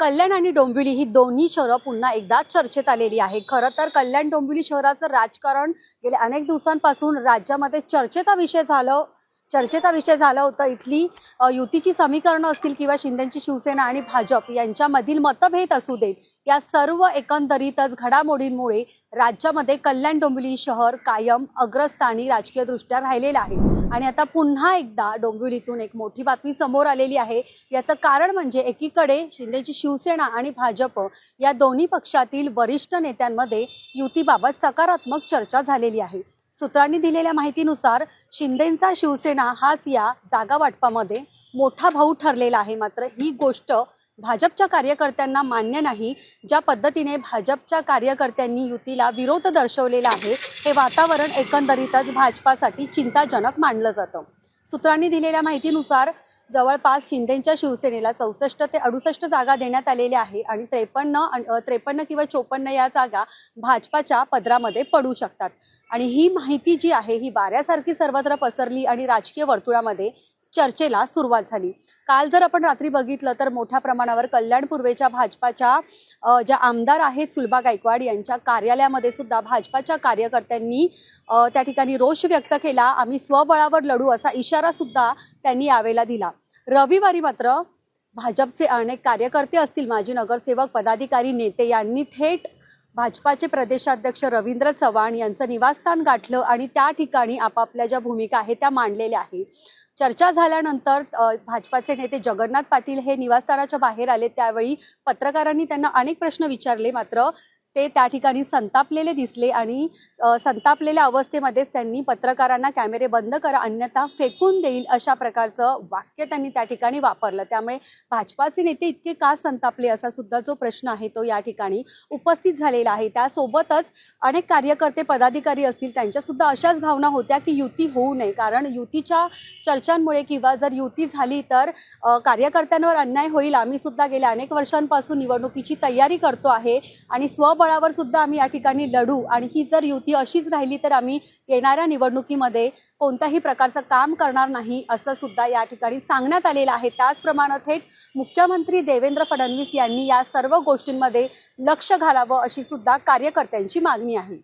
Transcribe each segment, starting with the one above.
कल्याण आणि डोंबिवली ही दोन्ही शहरं पुन्हा एकदा चर्चेत आलेली आहे खरं तर कल्याण डोंबिवली शहराचं राजकारण गेल्या अनेक दिवसांपासून राज्यामध्ये चर्चेचा विषय झालं चर्चेचा विषय झाला होता. इथली युतीची समीकरणं असतील किंवा शिंदेची शिवसेना आणि भाजप यांच्यामधील मतभेद असू देत या सर्व एकंदरीतच घडामोडींमुळे राज्यामध्ये कल्याण डोंबिवली शहर कायम अग्रस्थानी राजकीयदृष्ट्या राहिलेलं आहे. आणि आता पुन्हा एकदा डोंबिवलीतून एक मोठी बातमी समोर आलेली आहे. याचं कारण म्हणजे एकीकडे शिंदेची शिवसेना आणि भाजप या दोन्ही पक्षातील वरिष्ठ नेत्यांमध्ये युतीबाबत सकारात्मक चर्चा झालेली आहे. सूत्रांनी दिलेल्या माहितीनुसार शिंदेंचा शिवसेना हाच या जागा वाटपामध्ये मोठा भाऊ ठरलेला आहे. मात्र ही गोष्ट भाजपच्या कार्यकर्त्यांना मान्य नाही ज्या पद्धतीने भाजपच्या कार्यकर्त्यांनी युतीला विरोध दर्शवलेला आहे हे वातावरण एकंदरीतच भाजपासाठी चिंताजनक मानलं जातं. सूत्रांनी दिलेल्या माहितीनुसार जवळपास शिंदेच्या शिवसेनेला चौसष्ट ते अडुसष्ट जागा देण्यात आलेल्या आहे आणि त्रेपन्न त्रेपन्न किंवा चोपन्न या जागा भाजपाच्या पदरामध्ये पडू शकतात. आणि ही माहिती जी आहे ही वाऱ्यासारखी सर्वत्र पसरली आणि राजकीय वर्तुळामध्ये चर्चेला सुरुवात झाली. काल जर आपण रात्री बघितलं तर मोठ्या प्रमाणावर कल्याण पूर्वेच्या भाजपाच्या ज्या आमदार आहेत सुलभा गायकवाड यांच्या कार्यालयामध्ये सुद्धा भाजपाच्या कार्यकर्त्यांनी त्या ठिकाणी रोष व्यक्त केला. आम्ही स्वबळावर लढू असा इशारा सुद्धा त्यांनी यावेळेला दिला. रविवारी मात्र भाजपचे अनेक कार्यकर्ते असतील माजी नगरसेवक पदाधिकारी नेते यांनी थेट भाजपाचे प्रदेशाध्यक्ष रवींद्र चव्हाण यांचं निवासस्थान गाठलं आणि त्या ठिकाणी आपापल्या ज्या भूमिका आहेत त्या मांडलेल्या आहेत. चर्चा झाल्यानंतर भाजपाचे नेते जगन्नाथ पाटील हे निवासस्थानाच्या बाहेर आले. त्यावेळी पत्रकारांनी त्यांना अनेक प्रश्न विचारले. मात्र ते त्या ठिकाणी संतापलेले दिसले आणि संतापलेल्या अवस्थेमध्येच त्यांनी पत्रकारांना कॅमेरे बंद करा अन्यथा फेकून देईल अशा प्रकारचं वाक्य त्यांनी त्या ठिकाणी वापरलं. त्यामुळे भाजपाचे नेते इतके का संतापले असा सुद्धा जो प्रश्न आहे तो या ठिकाणी उपस्थित झालेला आहे. त्यासोबतच अनेक कार्यकर्ते पदाधिकारी असतील त्यांच्यासुद्धा अशाच भावना होत्या की युती होऊ नये. कारण युतीच्या चर्चांमुळे किंवा जर युती झाली तर कार्यकर्त्यांवर अन्याय होईल. आम्ही सुद्धा गेल्या अनेक वर्षांपासून निवडणुकीची तयारी करतो आहे आणि बळावर सुद्धा आम्ही या ठिकाणी लढू आणि ही जर युती अशीच राहिली तर आम्ही येणाऱ्या निवडणुकीमध्ये कोणत्याही प्रकारचं काम करणार नाही असं सुद्धा या ठिकाणी सांगण्यात आलेलं आहे. त्याचप्रमाणे थेट मुख्यमंत्री देवेंद्र फडणवीस यांनी या सर्व गोष्टींमध्ये लक्ष घालावं अशी सुद्धा कार्यकर्त्यांची मागणी आहे.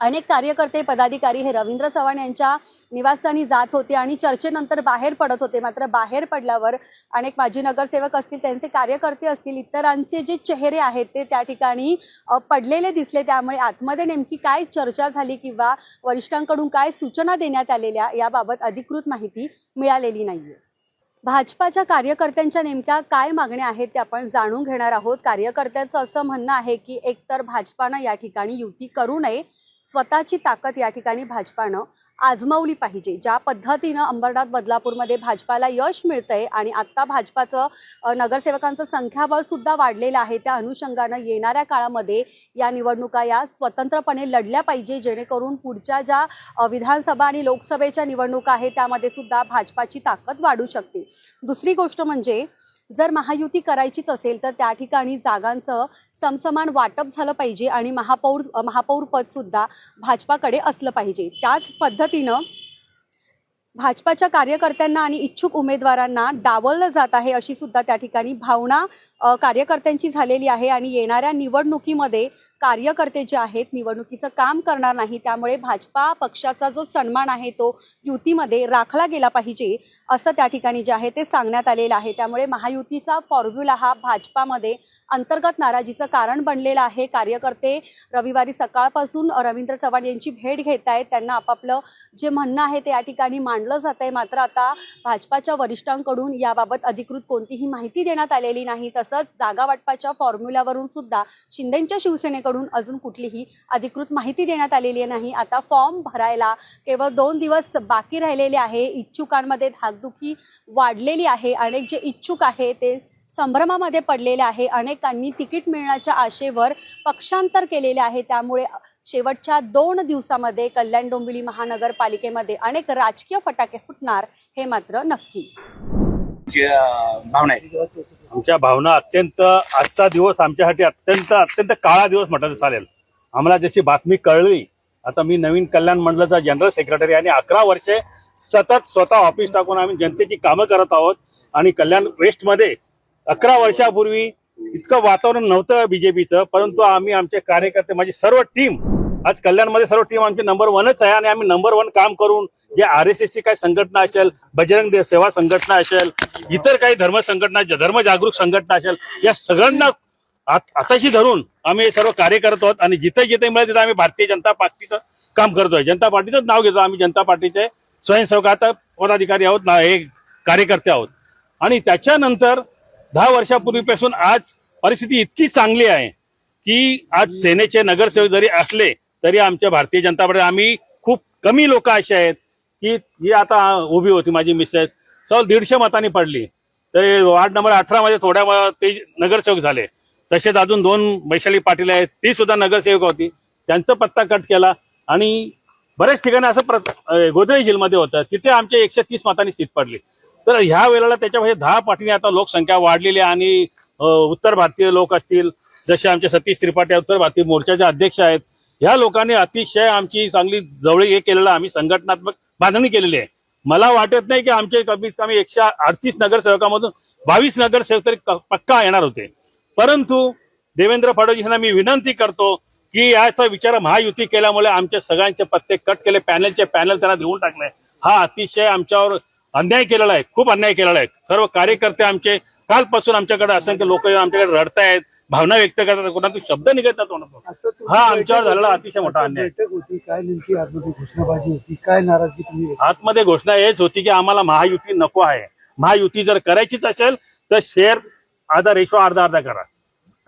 अनेक कार्यकर्ते पदाधिकारी हे रवींद्र चव्हाण यांच्या निवासस्थानी जात होते आणि चर्चेनंतर बाहेर पडत होते. मात्र बाहेर पडल्यावर अनेक माजी नगरसेवक असतील त्यांचे कार्यकर्ते असतील इतरांचे जे चेहरे आहेत ते त्या ठिकाणी पडलेले दिसले. त्यामुळे आतमध्ये नेमकी काय चर्चा झाली किंवा वरिष्ठांकडून काय सूचना देण्यात आलेल्या याबाबत अधिकृत माहिती मिळालेली नाही भाजपाच्या कार्यकर्त्यांच्या नेमक्या काय मागण्या आहेत ते आपण जाणून घेणार आहोत. कार्यकर्त्यांचं असं म्हणणं आहे की एकतर भाजपानं या ठिकाणी युती करू नये स्वतःची ताकद या ठिकाणी भाजपानं आजमावली पाहिजे. ज्या पद्धतीनं अंबरनाथ बदलापूरमध्ये भाजपाला यश मिळतंय आणि आत्ता भाजपाचं नगरसेवकांचं संख्याबळ सुद्धा वाढलेलं आहे त्या अनुषंगानं येणाऱ्या काळामध्ये या निवडणुका या स्वतंत्रपणे लढल्या पाहिजे जेणेकरून पुढच्या ज्या विधानसभा आणि लोकसभेच्या निवडणुका आहेत त्यामध्ये सुद्धा भाजपाची ताकद वाढू शकते. दुसरी गोष्ट म्हणजे जर महायुती करायचीच असेल तर त्या ठिकाणी जागांचं समसमान वाटप झालं पाहिजे आणि महापौर महापौरपदसुद्धा भाजपाकडे असलं पाहिजे. त्याच पद्धतीनं भाजपाच्या कार्यकर्त्यांना आणि इच्छुक उमेदवारांना डावललं जात आहे अशी सुद्धा त्या ठिकाणी भावना कार्यकर्त्यांची झालेली आहे आणि येणाऱ्या निवडणुकीमध्ये कार्यकर्ते जे आहेत निवडणुकीचं काम करणार नाही. त्यामुळे भाजपा पक्षाचा जो सन्मान आहे तो युतीमध्ये राखला गेला पाहिजे. असं त्या ठिकाणी जे आहे ते सांगण्यात आलेलं आहे. त्यामुळे महायुतीचा फॉर्म्युला हा भाजपामध्ये अंतर्गत नाराजीचं कारण बनलेलं आहे. कार्यकर्ते रविवारी सकाळपासून रवींद्र चव्हाण यांची भेट घेत आहेत. त्यांना आपापलं जे म्हणणं आहे ते या ठिकाणी मांडलं जात आहे. मात्र आता भाजपाच्या वरिष्ठांकडून याबाबत अधिकृत कोणतीही माहिती देण्यात आलेली नाही. तसंच जागा वाटपाच्या फॉर्म्युल्यावरून सुद्धा शिंदेंच्या शिवसेनेकडून अजून कुठलीही अधिकृत माहिती देण्यात आलेली नाही. आता फॉर्म भरायला केवळ दोन दिवस बाकी राहिलेले आहे. इच्छुकांमध्ये धाकधुकी वाढलेली आहे. अनेक जे इच्छुक आहे ते संभ्रमामध्ये पडलेले आहे. अनेकांनी तिकीट मिळण्याच्या आशेवर पक्षांतर केलेले आहे. त्यामुळे शेवटच्या दोन दिवसामध्ये कल्याण डोंबिवली महानगरपालिकेमध्ये अनेक राजकीय फटाके फुटणार हे मात्र नक्की. भावना आहे आमच्या भावना अत्यंत आजचा दिवस आमच्यासाठी अत्यंत अत्यंत काळा दिवस म्हटलं तर चालेल. आम्हाला जशी बातमी कळली आता मी नवीन कल्याण मंडळाचा जनरल सेक्रेटरी आणि अकरा वर्षे सतत स्वतः ऑफिस टाकून आम्ही जनतेची कामं करत आहोत आणि कल्याण वेस्टमध्ये अकरा वर्षापूर्वी इतकं वातावरण नव्हतं बीजेपीचं परंतु आम्ही आमचे कार्यकर्ते माझी सर्व टीम आज कल्याणमध्ये सर्व टीम आमची नंबर वनच आहे आणि आम्ही नंबर वन काम करून जे आर एस एसची काही संघटना असेल बजरंग देव सेवा संघटना असेल इतर काही धर्म संघटना धर्म जागरूक संघटना असेल या सगळ्यांना आताशी धरून आम्ही हे सर्व कार्य करत आहोत आणि जिथे जिथे मिळेल तिथे आम्ही भारतीय जनता पार्टीचं काम करतोय. जनता पार्टीचंच नाव घेतो आम्ही जनता पार्टीचे स्वयंसेवक आता पदाधिकारी आहोत ना हे कार्यकर्ते आहोत. आणि त्याच्यानंतर दहा वर्षापूर्वीपासून आज परिस्थिती इतकी चांगली आहे की आज सेनेचे नगरसेवक जरी असले तरी आमच्या भारतीय जनता पार्टी आम्ही खूप कमी लोक असे आहेत की ही आता उभी होती माझी मिसेस. चल दीडशे मतांनी पडली. तर वार्ड नंबर अठरामध्ये थोड्या ते नगरसेवक झाले. तसेच अजून दोन वैशाली पाटील आहेत ती सुद्धा नगरसेवक होती. त्यांचा पत्ता कट केला आणि बऱ्याच ठिकाणी असं प्र अं, गोदरेज होतं. तिथे आमच्या एकशे तीस मतांनी सीट पडली. तर ह्या वेळेला त्याच्यामध्ये दहा पाटीने आता लोकसंख्या वाढलेली आहे आणि उत्तर भारतीय लोक असतील जसे आमचे सतीश त्रिपाठी उत्तर भारतीय मोर्चाचे अध्यक्ष आहेत ह्या लोकांनी अतिशय आमची चांगली जवळी हे केलेलं आम्ही संघटनात्मक बांधणी केलेली आहे. मला वाटत नाही की आमचे कमीत कमी एकशे अडतीस नगरसेवकामधून बावीस नगरसेवक तरी पक्का येणार होते. परंतु देवेंद्र फडणवीस यांना मी विनंती करतो की याचा विचार महायुती केल्यामुळे आमच्या सगळ्यांचे पत्ते कट केले पॅनलचे पॅनल त्यांना देऊन टाकले. हा अतिशय आमच्यावर अन्याय केलेला आहे खूप अन्याय केलेला आहे. सर्व कार्यकर्ते आमचे कालपासून आमच्याकडे असंख्य लोक आमच्याकडे रडतायत भावना व्यक्त करतात कोणातून शब्द निघत नाही हा आमच्यावर झालेला. अतिशय मोठा अन्याय. होती काय नेमकी आतमध्ये घोषणाबाजी होती काय नाराजगी तुम्ही आतमध्ये घोषणा हेच होती की आम्हाला महायुती नको आहे. महायुती जर करायचीच असेल तर शेअर आधा रेशो अर्धा अर्धा करा.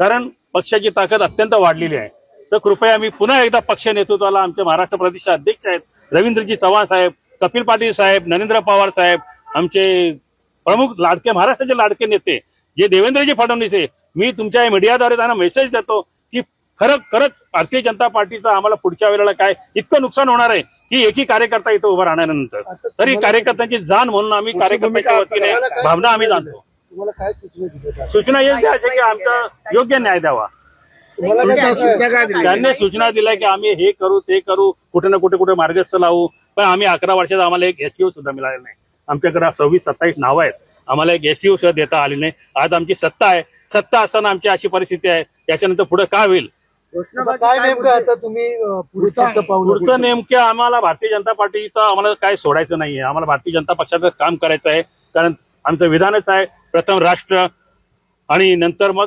कारण पक्षाची ताकद अत्यंत वाढलेली आहे. तर कृपया मी पुन्हा एकदा पक्ष नेतृत्वाला आमचे महाराष्ट्र प्रदेश अध्यक्ष आहेत रवींद्रजी चव्हाण साहेब कपिल पाटील साहेब नरेंद्र पवार साहेब आमचे प्रमुख लाडके महाराष्ट्राचे लाडके नेते जे देवेंद्रजी फडणवीस आहे मी तुमच्या या मीडियाद्वारे त्यांना मेसेज देतो की खरं खरंच भारतीय जनता पार्टीचं आम्हाला पुढच्या वेळेला काय इतकं नुकसान होणार आहे की एकही कार्यकर्ता इथं उभा राहण्यानंतर तरी कार्यकर्त्यांची जाण म्हणून आम्ही कार्यकर्त्यांच्या वतीने भावना आम्ही जाणतो. सूचना येईल द्यायची की आमचा योग्य न्याय द्यावा. त्यांनी सूचना दिल्या की आम्ही हे करू ते करू कुठे ना कुठे कुठे मार्गस्थ लावू. पण आम्ही अकरा वर्षात आम्हाला एक एसईओ सुद्धा मिळालेला नाही. आमच्याकडे सव्वीस सत्तावीस नावं आहेत. आम्हाला एक एसईओ सुद्धा देता आली नाही. आज आमची सत्ता आहे. सत्ता असताना आमची अशी परिस्थिती आहे. त्याच्यानंतर पुढे काय होईल? काय नेमकं आता तुम्ही पुढचं नेमकं आम्हाला भारतीय जनता पार्टीचं आम्हाला काय सोडायचं नाहीये. आम्हाला भारतीय जनता पक्षाचं काम करायचं आहे. कारण आमचं विधानच आहे. प्रथम राष्ट्र आणि नंतर मग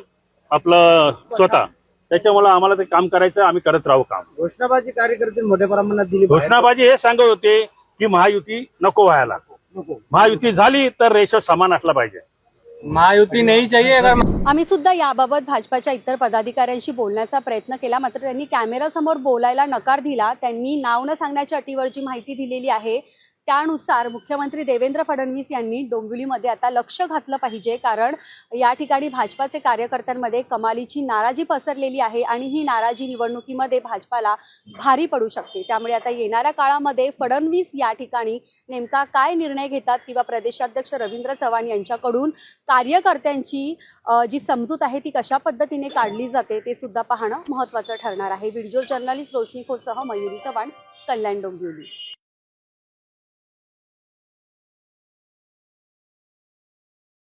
आपलं स्वतः. त्याच्यामुळे आम्हाला ते काम करायचं आम्ही करत राहू काम. घोषणाबाजी कार्यकर्ते मोठ्या प्रमाणात दिली घोषणाबाजी हे सांगत होते की महायुती नको व्हायला महायुती झाली तर रेशो समान असला पाहिजे. महायुती नाही चाहिए अगर आम्ही सुद्धा याबाबत भाजपाच्या इतर पदाधिकाऱ्यांशी बोलण्याचा प्रयत्न केला. मात्र त्यांनी कॅमेरासमोर बोलायला नकार दिला. त्यांनी नाव न सांगण्याच्या अटीवर जी माहिती दिलेली आहे. त्यानुसार मुख्यमंत्री देवेंद्र फडणवीस यांनी डोंबिवलीमध्ये आता लक्ष घातलं पाहिजे कारण या ठिकाणी भाजपाचे कार्यकर्त्यांमध्ये कमालीची नाराजी पसरलेली आहे आणि ही नाराजी निवडणुकीमध्ये भाजपाला भारी पडू शकते. त्यामुळे आता येणाऱ्या काळामध्ये फडणवीस या ठिकाणी नेमका काय निर्णय घेतात किंवा प्रदेशाध्यक्ष रवींद्र चव्हाण यांच्याकडून कार्यकर्त्यांची जी समजूत आहे ती कशा पद्धतीने काढली जाते ते सुद्धा पाहणं महत्त्वाचं ठरणार आहे. व्हिडिओ जर्नलिस्ट रोशनी खोसह मयुरी चव्हाण कल्याण डोंबिवली.